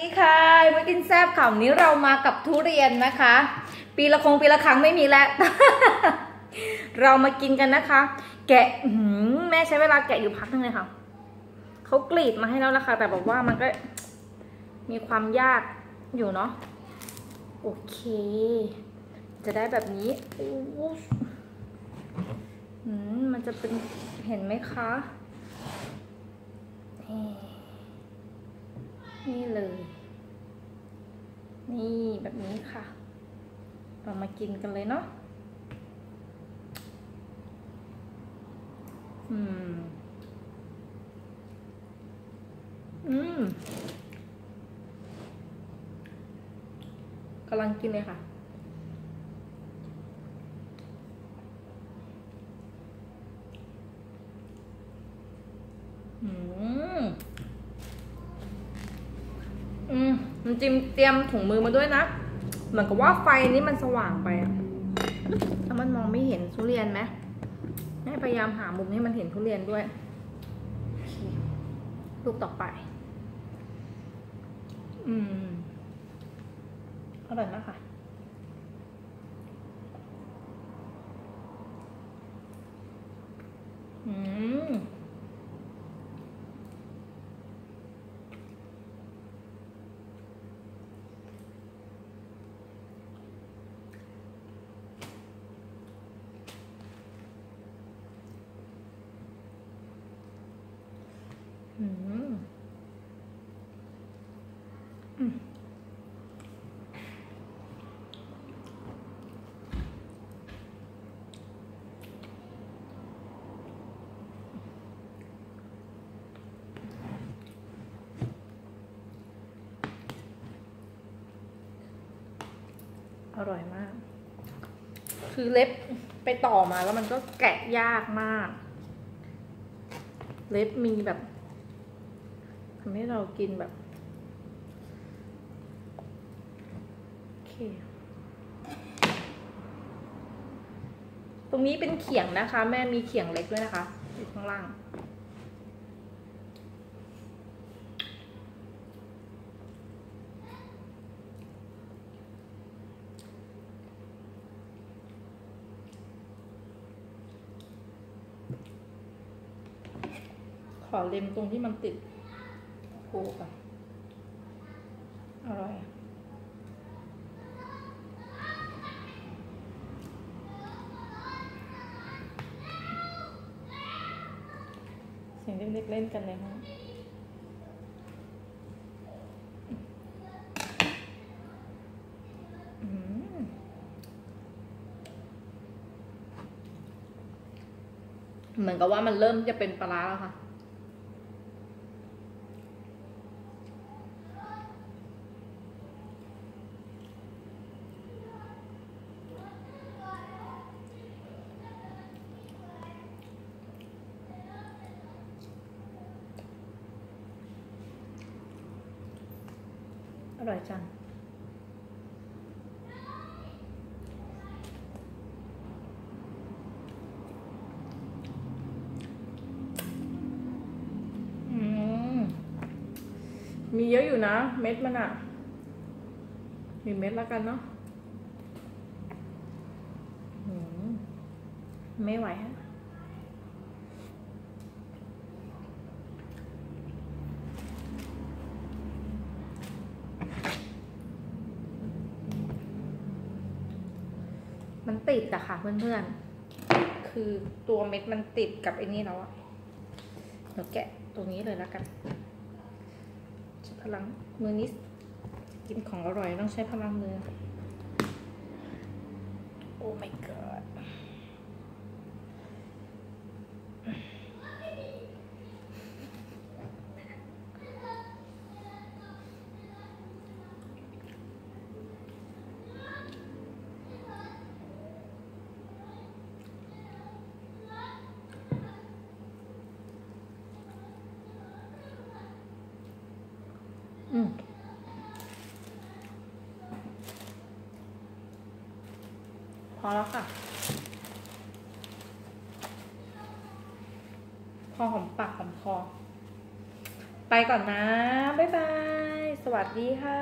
ดีค่ะมากินแซบข่าวนี้เรามากับทุเรียนนะคะ ปีละคงปีละครั้งไม่มีแล้ว เรามากินกันนะคะ แกะหืแม่ใช้เวลาแกะอยู่พักนึงเลยค่ะเขากรีดมาให้แล้วนะคะ แต่บอกว่ามันก็มีความยากอยู่เนาะโอเค จะได้แบบนี้โอ้มันจะเป็นเห็นไหมคะนี่เลย แบบนี้ค่ะ เรามากินกันเลยเนาะอืม อืมกำลังกินเลยค่ะ อืม อื มันจิมเตรียมถุงมือมาด้วยนะ เหมือนกับว่าไฟนี้มันสว่างไปอะถ้วมันมองไม่เห็นทุเรียนไหมให้พยายามหามุมให้มันเห็นทุเรียนด้วย ลูกต่อไป อืมอร่อยมากค่ะ อืม อืม อร่อยมาก คือเล็บไปต่อมาแล้วมันก็แกะยากมาก เล็บมีแบบทำให้เรากินแบบ โอเค ตรงนี้เป็นเขียงนะคะ แม่มีเขียงเล็กด้วยนะคะอยู่ข้างล่าง ขอเล็มตรงที่มันติดโคก่อนอร่อย เสียงเล็กๆเล่นกันเลยฮะอืมเหมือนกับว่ามันเริ่มจะเป็นปลาร้าแล้วค่ะ อร่อยจังอืมมีเยอะอยู่นะ เม็ดมันอะมีเม็ดแล้วกันเนาะอืมไม่ไหวฮะ มันติดอะค่ะเพื่อนๆ คือตัวเม็ดมันติดกับไอ้นี่แล้วอะเดี๋ยวแกะตรงนี้เลยแล้วกันใช้พลังมือนี้กินของอร่อยต้องใช้พลังมือ โอ้ my god อืมพอแล้วค่ะ พอหอมปากหอมคอ ไปก่อนนะ บ๊ายบาย สวัสดีค่ะ